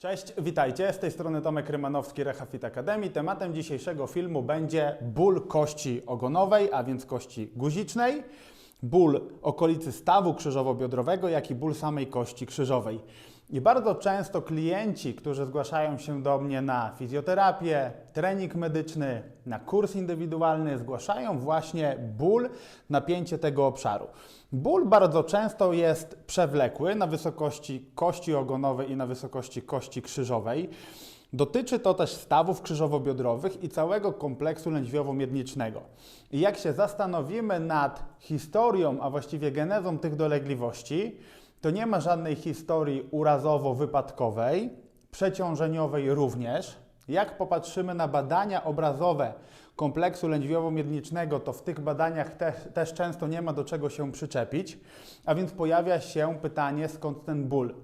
Cześć, witajcie. Z tej strony Tomek Rymanowski, Rehafit Academy. Tematem dzisiejszego filmu będzie ból kości ogonowej, a więc kości guzicznej, ból okolicy stawu krzyżowo-biodrowego, jak i ból samej kości krzyżowej. I bardzo często klienci, którzy zgłaszają się do mnie na fizjoterapię, trening medyczny, na kurs indywidualny, zgłaszają właśnie ból, napięcie tego obszaru. Ból bardzo często jest przewlekły na wysokości kości ogonowej i na wysokości kości krzyżowej. Dotyczy to też stawów krzyżowo-biodrowych i całego kompleksu lędźwiowo-miednicznego. I jak się zastanowimy nad historią, a właściwie genezą tych dolegliwości, to nie ma żadnej historii urazowo-wypadkowej, przeciążeniowej również. Jak popatrzymy na badania obrazowe kompleksu lędźwiowo-miednicznego, to w tych badaniach też, też często nie ma do czego się przyczepić, a więc pojawia się pytanie, skąd ten ból.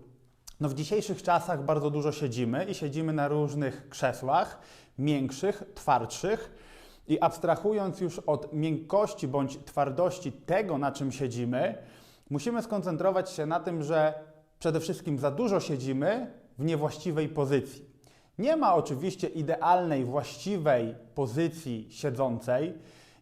No w dzisiejszych czasach bardzo dużo siedzimy i siedzimy na różnych krzesłach, miększych, twardszych. I abstrahując już od miękkości bądź twardości tego, na czym siedzimy, musimy skoncentrować się na tym, że przede wszystkim za dużo siedzimy w niewłaściwej pozycji. Nie ma oczywiście idealnej, właściwej pozycji siedzącej.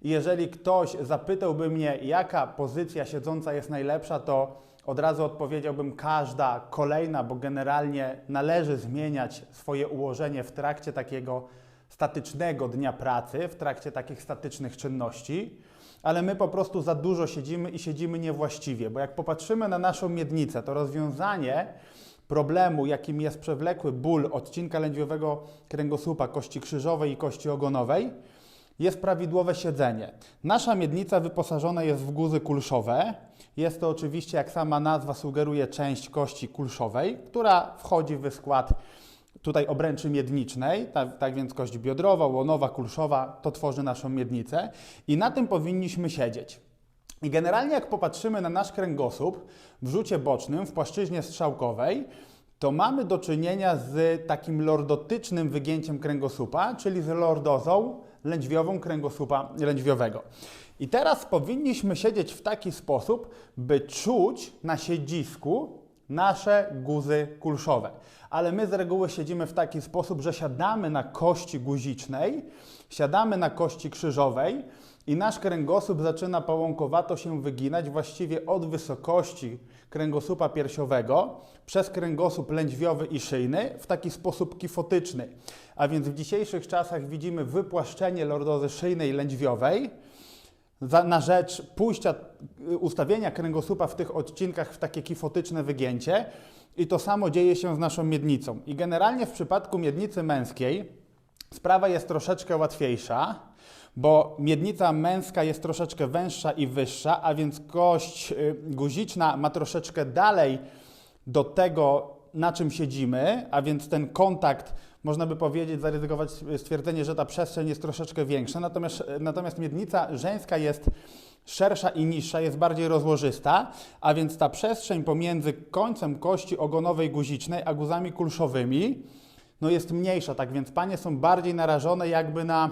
Jeżeli ktoś zapytałby mnie, jaka pozycja siedząca jest najlepsza, to od razu odpowiedziałbym każda kolejna, bo generalnie należy zmieniać swoje ułożenie w trakcie takiego statycznego dnia pracy, w trakcie takich statycznych czynności, ale my po prostu za dużo siedzimy i siedzimy niewłaściwie, bo jak popatrzymy na naszą miednicę, to rozwiązanie problemu, jakim jest przewlekły ból odcinka lędźwiowego kręgosłupa, kości krzyżowej i kości ogonowej, jest prawidłowe siedzenie. Nasza miednica wyposażona jest w guzy kulszowe. Jest to oczywiście, jak sama nazwa sugeruje, część kości kulszowej, która wchodzi w skład tutaj obręczy miednicznej, tak, tak więc kość biodrowa, łonowa, kulszowa to tworzy naszą miednicę i na tym powinniśmy siedzieć. I generalnie jak popatrzymy na nasz kręgosłup w rzucie bocznym, w płaszczyźnie strzałkowej, to mamy do czynienia z takim lordotycznym wygięciem kręgosłupa, czyli z lordozą lędźwiową kręgosłupa lędźwiowego. I teraz powinniśmy siedzieć w taki sposób, by czuć na siedzisku nasze guzy kulszowe. Ale my z reguły siedzimy w taki sposób, że siadamy na kości guzicznej, siadamy na kości krzyżowej i nasz kręgosłup zaczyna połąkowato się wyginać właściwie od wysokości kręgosłupa piersiowego przez kręgosłup lędźwiowy i szyjny w taki sposób kifotyczny. A więc w dzisiejszych czasach widzimy wypłaszczenie lordozy szyjnej lędźwiowej, za, na rzecz pójścia, y, ustawienia kręgosłupa w tych odcinkach w takie kifotyczne wygięcie i to samo dzieje się z naszą miednicą. I generalnie w przypadku miednicy męskiej sprawa jest troszeczkę łatwiejsza, bo miednica męska jest troszeczkę węższa i wyższa, a więc kość y, guziczna ma troszeczkę dalej do tego, na czym siedzimy, a więc ten kontakt, można by powiedzieć, zaryzykować stwierdzenie, że ta przestrzeń jest troszeczkę większa, natomiast, natomiast miednica żeńska jest szersza i niższa, jest bardziej rozłożysta, a więc ta przestrzeń pomiędzy końcem kości ogonowej guzicznej a guzami kulszowymi no jest mniejsza, tak więc panie są bardziej narażone jakby na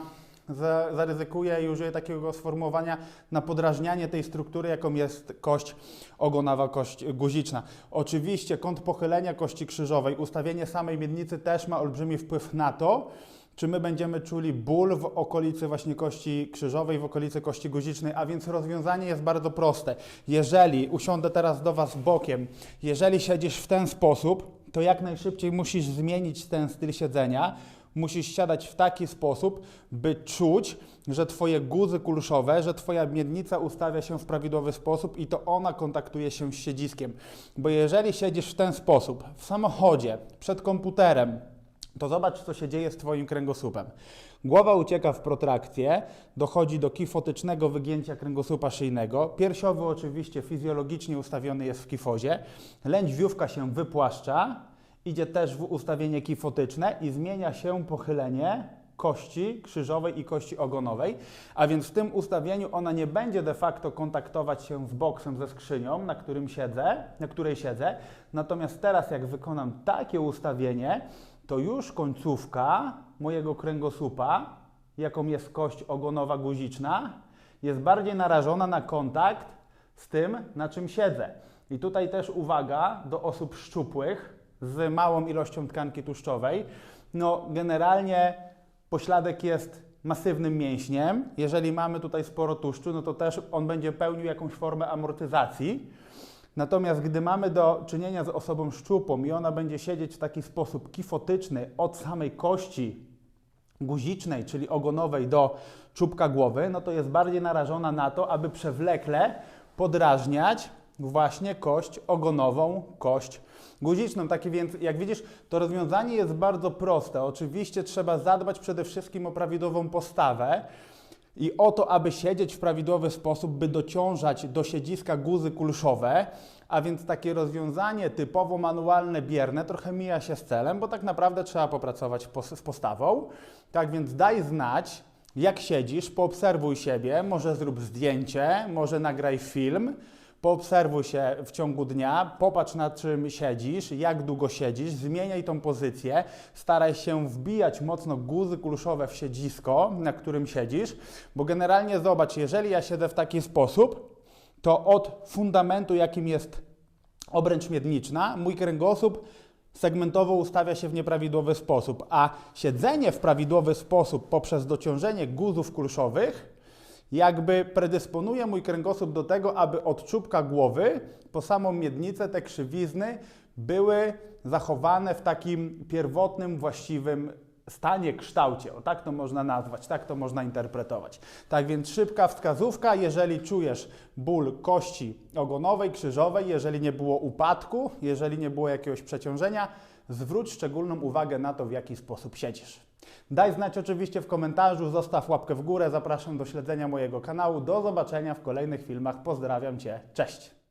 zaryzykuję i użyję takiego sformułowania na podrażnianie tej struktury, jaką jest kość ogonowa, kość guziczna. Oczywiście kąt pochylenia kości krzyżowej, ustawienie samej miednicy też ma olbrzymi wpływ na to, czy my będziemy czuli ból w okolicy właśnie kości krzyżowej, w okolicy kości guzicznej, a więc rozwiązanie jest bardzo proste. Jeżeli usiądę teraz do Was bokiem, jeżeli siedzisz w ten sposób, to jak najszybciej musisz zmienić ten styl siedzenia, musisz siadać w taki sposób, by czuć, że Twoje guzy kulszowe, że Twoja miednica ustawia się w prawidłowy sposób i to ona kontaktuje się z siedziskiem. Bo jeżeli siedzisz w ten sposób, w samochodzie, przed komputerem, to zobacz, co się dzieje z Twoim kręgosłupem. Głowa ucieka w protrakcję, dochodzi do kifotycznego wygięcia kręgosłupa szyjnego. Piersiowy oczywiście fizjologicznie ustawiony jest w kifozie. Lędźwiówka się wypłaszcza, idzie też w ustawienie kifotyczne i zmienia się pochylenie kości krzyżowej i kości ogonowej, a więc w tym ustawieniu ona nie będzie de facto kontaktować się z boksem, ze skrzynią, na, którym siedzę, na której siedzę. Natomiast teraz jak wykonam takie ustawienie, to już końcówka mojego kręgosłupa, jaką jest kość ogonowa guziczna, jest bardziej narażona na kontakt z tym, na czym siedzę. I tutaj też uwaga do osób szczupłych, z małą ilością tkanki tłuszczowej. No, generalnie pośladek jest masywnym mięśniem. Jeżeli mamy tutaj sporo tłuszczu, no to też on będzie pełnił jakąś formę amortyzacji. Natomiast gdy mamy do czynienia z osobą szczupłą i ona będzie siedzieć w taki sposób kifotyczny od samej kości guzicznej, czyli ogonowej do czubka głowy, no to jest bardziej narażona na to, aby przewlekle podrażniać właśnie kość ogonową, kość guziczną. Takie więc, jak widzisz, to rozwiązanie jest bardzo proste. Oczywiście trzeba zadbać przede wszystkim o prawidłową postawę i o to, aby siedzieć w prawidłowy sposób, by dociążać do siedziska guzy kulszowe, a więc takie rozwiązanie typowo manualne, bierne trochę mija się z celem, bo tak naprawdę trzeba popracować z postawą. Tak więc daj znać, jak siedzisz, poobserwuj siebie, może zrób zdjęcie, może nagraj film, poobserwuj się w ciągu dnia, popatrz na czym siedzisz, jak długo siedzisz, zmieniaj tą pozycję, staraj się wbijać mocno guzy kulszowe w siedzisko, na którym siedzisz, bo generalnie zobacz, jeżeli ja siedzę w taki sposób, to od fundamentu, jakim jest obręcz miedniczna, mój kręgosłup segmentowo ustawia się w nieprawidłowy sposób, a siedzenie w prawidłowy sposób poprzez dociążenie guzów kulszowych jakby predysponuje mój kręgosłup do tego, aby od czubka głowy po samą miednicę te krzywizny były zachowane w takim pierwotnym, właściwym stanie, kształcie. O tak to można nazwać, tak to można interpretować. Tak więc szybka wskazówka, jeżeli czujesz ból kości ogonowej, krzyżowej, jeżeli nie było upadku, jeżeli nie było jakiegoś przeciążenia, zwróć szczególną uwagę na to, w jaki sposób siedzisz. Daj znać oczywiście w komentarzu, zostaw łapkę w górę, zapraszam do śledzenia mojego kanału. Do zobaczenia w kolejnych filmach. Pozdrawiam Cię, cześć!